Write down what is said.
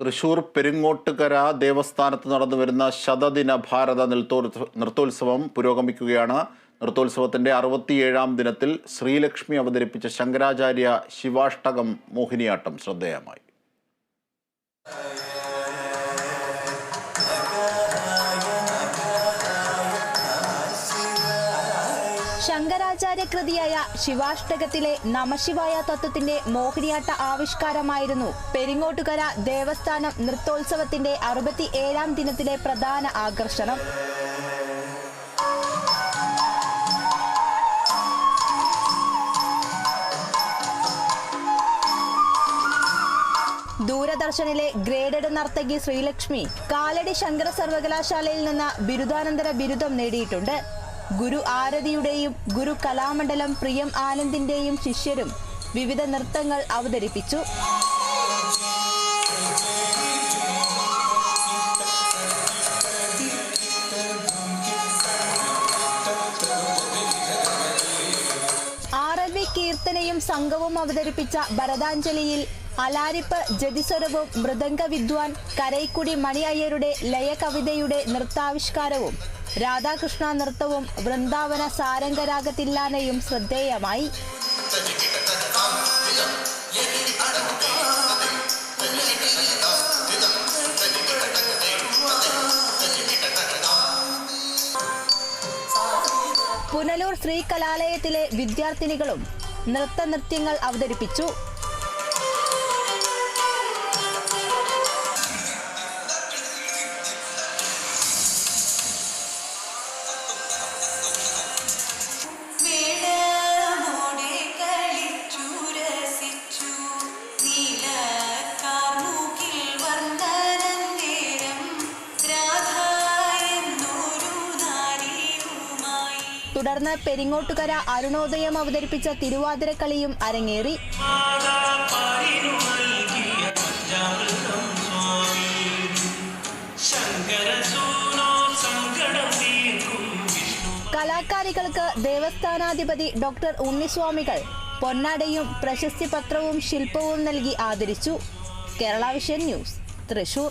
തൃശൂർ പെരുങ്ങോട്ടുകര ദേവസ്ഥാനത്ത് നടന്നു വരുന്ന ശതദിന ഭാരത നൃത്തോ നൃത്തോത്സവം പുരോഗമിക്കുകയാണ്. നൃത്തോത്സവത്തിന്റെ അറുപത്തിയേഴാം ദിനത്തിൽ ശ്രീലക്ഷ്മി അവതരിപ്പിച്ച ശങ്കരാചാര്യ ശിവാഷ്ടകം മോഹിനിയാട്ടം ശ്രദ്ധേയമായി. ശങ്കരാചാര്യ കൃതിയായ ശിവാഷ്ടകത്തിലെ നമശിവായ തത്വത്തിന്റെ മോഹിനിയാട്ട ആവിഷ്കാരമായിരുന്നു പെരിങ്ങോട്ടുകര ദേവസ്ഥാനം നൃത്തോത്സവത്തിന്റെ അറുപത്തി ഏഴാം ദിനത്തിലെ പ്രധാന ആകർഷണം. ദൂരദർശനിലെ ഗ്രേഡഡ് നർത്തകി ശ്രീലക്ഷ്മി കാലടി ശങ്കര സർവകലാശാലയിൽ നിന്ന് ബിരുദാനന്തര ബിരുദം നേടിയിട്ടുണ്ട്. ഗുരു ആരതിയുടെയും ഗുരു കലാമണ്ഡലം പ്രിയം ആനന്ദിന്റെയും ശിഷ്യരും വിവിധ നൃത്തങ്ങൾ അവതരിപ്പിച്ചു. ആർ എൽ വി കീർത്തനയും സംഘവും അവതരിപ്പിച്ച ഭരതാഞ്ജലിയിൽ അലാരിപ്പ് ജതിസ്വരവും മൃദംഗ വിദ്വാൻ കരൈക്കുടി മണി അയ്യരുടെ ലയകവിതയുടെ നൃത്താവിഷ്കാരവും രാധാകൃഷ്ണ നൃത്തവും വൃന്ദാവന സാരംഗരാഗത്തില്ലാനയും ശ്രദ്ധേയമായി. പുനലൂർ ശ്രീ കലാലയത്തിലെ വിദ്യാർത്ഥിനികളും നൃത്തനൃത്യങ്ങൾ അവതരിപ്പിച്ചു. തുടർന്ന് പെരിങ്ങോട്ടുകര അരുണോദയം അവതരിപ്പിച്ച തിരുവാതിരക്കളിയും അരങ്ങേറി. കലാകാരികൾക്ക് ദേവസ്ഥാനാധിപതി ഡോക്ടർ ഉണ്ണിസ്വാമികൾ പൊന്നാടയും പ്രശസ്തി പത്രവും ശില്പവും നൽകി ആദരിച്ചു. Kerala vision news Thrissur.